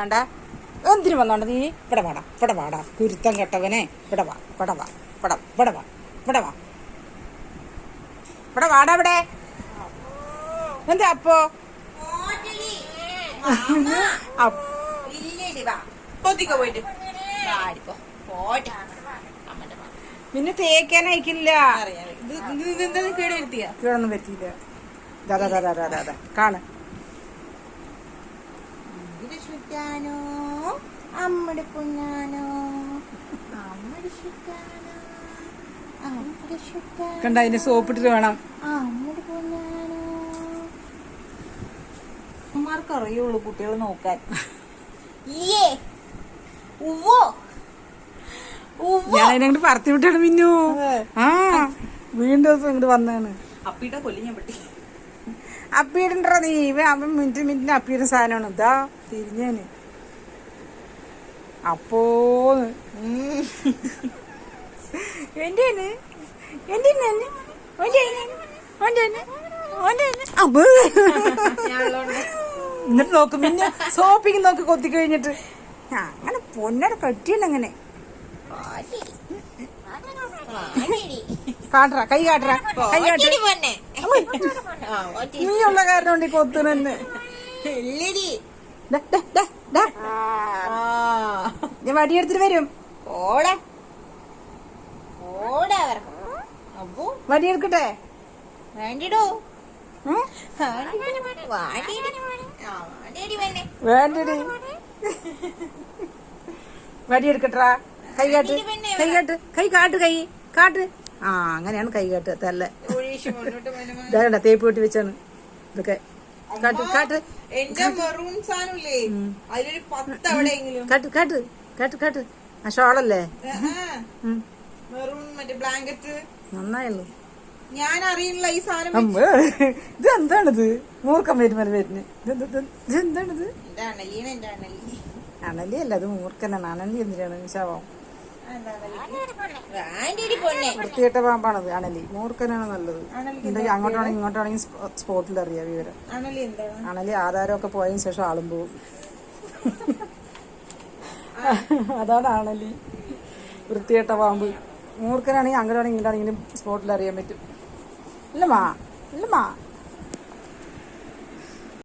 വേണ്ട. എന്തിനു വന്നോണ്ട നീ? ഇവിടെ വാടാ ഇവിടെ വാടാ. കുരുത്തം കെട്ടവനെ. ഇവിടെ വാ ഇവിടെ വാ ഇവിടെ ഇവിടെ വാ ഇവിടെ വാ. ഇവിടെ വാടാ ഇവിടെ. എന്താ അപ്പോ? കൊത്തിക്കോ പോയിട്ട്. പിന്നെ തേക്കാൻ അയക്കില്ല അറിയാം ഇത് ഇത് ഇത് എന്താ കേട് വരുത്തിയ? ഇതൊന്നും പറ്റിയില്ല. ദാ, ദാ. ചുറ്റാനോ? അമ്മയുടെ പൊന്നാനോ? അമ്മയുടെ ചുറ്റാനോ? അമ്മയുടെ ചുറ്റാനോ? കണ്ട അതിന് സോപ്പിട്ടിട്ട് വേണം. അമ്മയുടെ പൊന്നാനോ? അമ്മമാർക്ക് അറിയുള്ളൂ കുട്ടികൾ നോക്കാൻ. ഇല്ലേ ഉവ്വോ? ഉവ്വോ? ഞാൻ അതിനങ്ങോട്ട് പറത്തി വിട്ടാണ് മിന്നു. ആ വീണ്ടും ദിവസം ഇങ്ങോട്ട് വന്നാണ് അപ്പീട്ടാ കൊല്ലി ഞാൻ പെട്ടി. അപ്പീടണ്ടാ നീ. ഇവ അവൻ മിനിറ്റ് മിനിറ്റിന് അപ്പീടുന്ന സാധനമാണ്. ഇതാ. തിരിഞ്ഞാന് എന്റെ എന്നിട്ട് നോക്കും പിന്നെ സോപ്പിങ് നോക്കി കൊത്തി കഴിഞ്ഞിട്ട് അങ്ങനെ പൊന്നട അങ്ങനെ കാട്ടറ കൈ കാട്ടറ കൈ കാട്ട നീയുള്ള കാരണം കൊണ്ട് ഞാൻ വടിയെടുത്തിട്ട് വരും. ഓടെ. ഓടെ അപ്പോ. വടിയെടുക്കട്ടെ? വേണ്ടിടോ. വേണ്ടടി. വടിയെടുക്കട്ടാ കൈ കാട്ട്. കൈ കാട്ട്. കൈ കാട്ട് കൈ കാട്ട്. ആ അങ്ങനെയാണ് കൈ കാട്ട് തല്ല. തേപ്പ് കെട്ടി വെച്ചാണ്. ഇതൊക്കെ. എന്റെ മെറൂൺ സാധനമില്ലേ? അതിലൊരു പത്ത് എവിടെയെങ്കിലും കാട്ട് കാട്ട്. കാട്ട് കാട്ട്. ആ ഷോളല്ലേ. മെറൂൺ മറ്റേ ബ്ലാങ്കറ്റ്. നന്നായല്ലോ. ഞാൻ അറിയില്ല ഈ സാധനം ഇത് എന്താണിത് മൂർക്കം വരുമ്പോൾ വരുന്നത് ഇത് എന്താണിത് അണലി. അല്ല അത് മൂർക്കനാണ് അണലി എന്തിനാണ്? ശവം. വൃത്തികെട്ട പാമ്പാണത് അണലി. മൂർക്കനാണ് നല്ലത്. എന്തെങ്കിലും അങ്ങോട്ടാണെങ്കിൽ ഇങ്ങോട്ടാണെങ്കിൽ സ്പോട്ടിൽ അറിയാം വിവരം. അണലി ആധാരമൊക്കെ പോയതിന് ശേഷം ആളും പോവും. അതാണ് അണലി. വൃത്തികെട്ട പാമ്പ്. മൂർക്കനാണെങ്കിൽ അങ്ങോട്ടാണെങ്കിൽ ഇങ്ങോട്ടാണെങ്കിലും സ്പോട്ടിൽ അറിയാൻ പറ്റും. ഇല്ലമാ ഇല്ലമ്മാ.